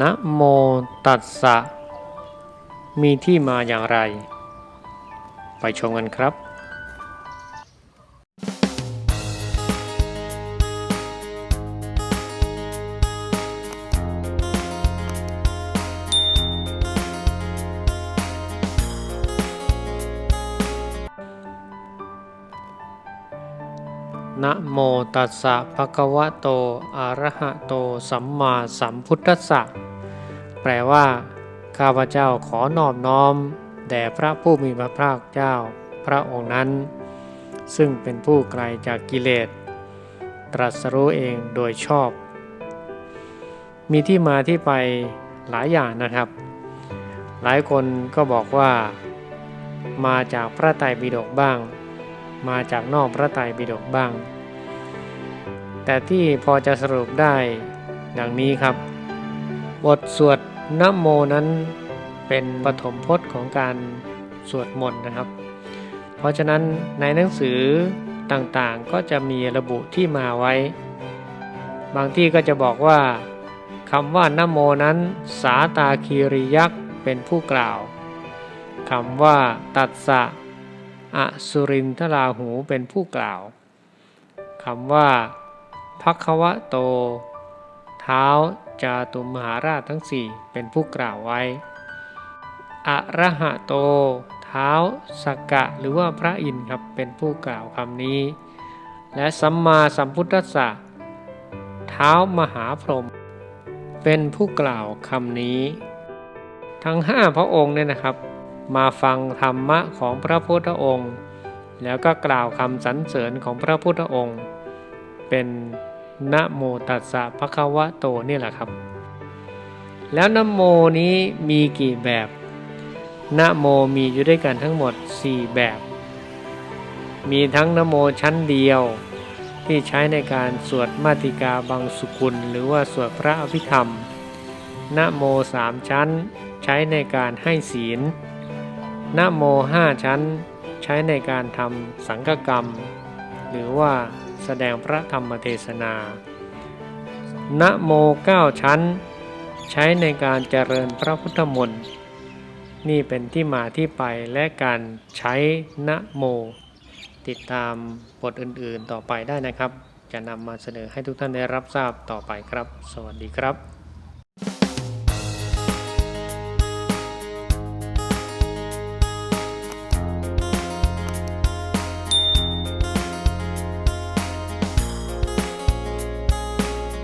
นะโมตัสสะ มีที่มาอย่างไร ไปชมกันครับ นะโมตัสสะภะคะวะโตอะระหะโตสัมมาสัมพุทธัสสะแปลว่า ข้าพเจ้าขอนอบน้อม แด่พระผู้มีพระภาคเจ้า พระองค์นั้น ซึ่งเป็นผู้ไกลจากกิเลส ตรัสรู้เองโดยชอบ มีที่มาที่ไปหลายอย่างนะครับ หลายคนก็บอกว่า มาจากพระไตรปิฎกบ้างมาจากนอกพระไตรปิฎกบ้าง แต่ที่พอจะสรุปได้ ดังนี้ครับ บทสวดนโมนั้นเป็นปฐมพจน์ของการสวดมนต์นะครับ เพราะฉะนั้นในหนังสือต่างๆก็จะมีระบุที่มาไว้ บางที่ก็จะบอกว่าคำว่านโมนั้นสาตาคีริยักษ์เป็นผู้กล่าวคำว่าตัสสะอสุรินทราหูเป็นผู้กล่าวคำว่า พักวะโต เท้าจาตุมหาราชทั้งสี่เป็นผู้กล่าวไว้ อะระหะโต เท้าสกกะหรือว่าพระอินทร์ครับเป็นผู้กล่าวคำนี้ และสัมมาสัมพุทธัสสะเท้ามหาพรหมเป็นผู้กล่าวคำนี้ ทั้งห้าพระองค์เนี่ยนะครับ มาฟังธรรมะของพระพุทธองค์ แล้วก็กล่าวคำสรรเสริญของพระพุทธองค์ เป็น นะโมตัสสะภะคะวะโตนี่แหละครับ แล้วนะโมนี้มีกี่แบบนะโมมีอยู่ด้วยกันทั้งหมด 4 แบบ มีทั้งนะโมชั้นเดียว ที่ใช้ในการสวดมาติกาบางสุกุล หรือว่าสวดพระอภิธรรมนะโมสามชั้น ใช้ในการให้ศีลนะโมห้าชั้น ใช้ในการทำสังฆกรรม หรือว่า แสดงพระธรรมเทศนา นะโมเก้าชั้น ใช้ในการเจริญพระพุทธมนต์ นี่เป็นที่มาที่ไปและการใช้นะโม ติดตามบทอื่นๆต่อไปได้นะครับ จะนำมาเสนอให้ทุกท่านได้รับทราบต่อไปครับ สวัสดีครับ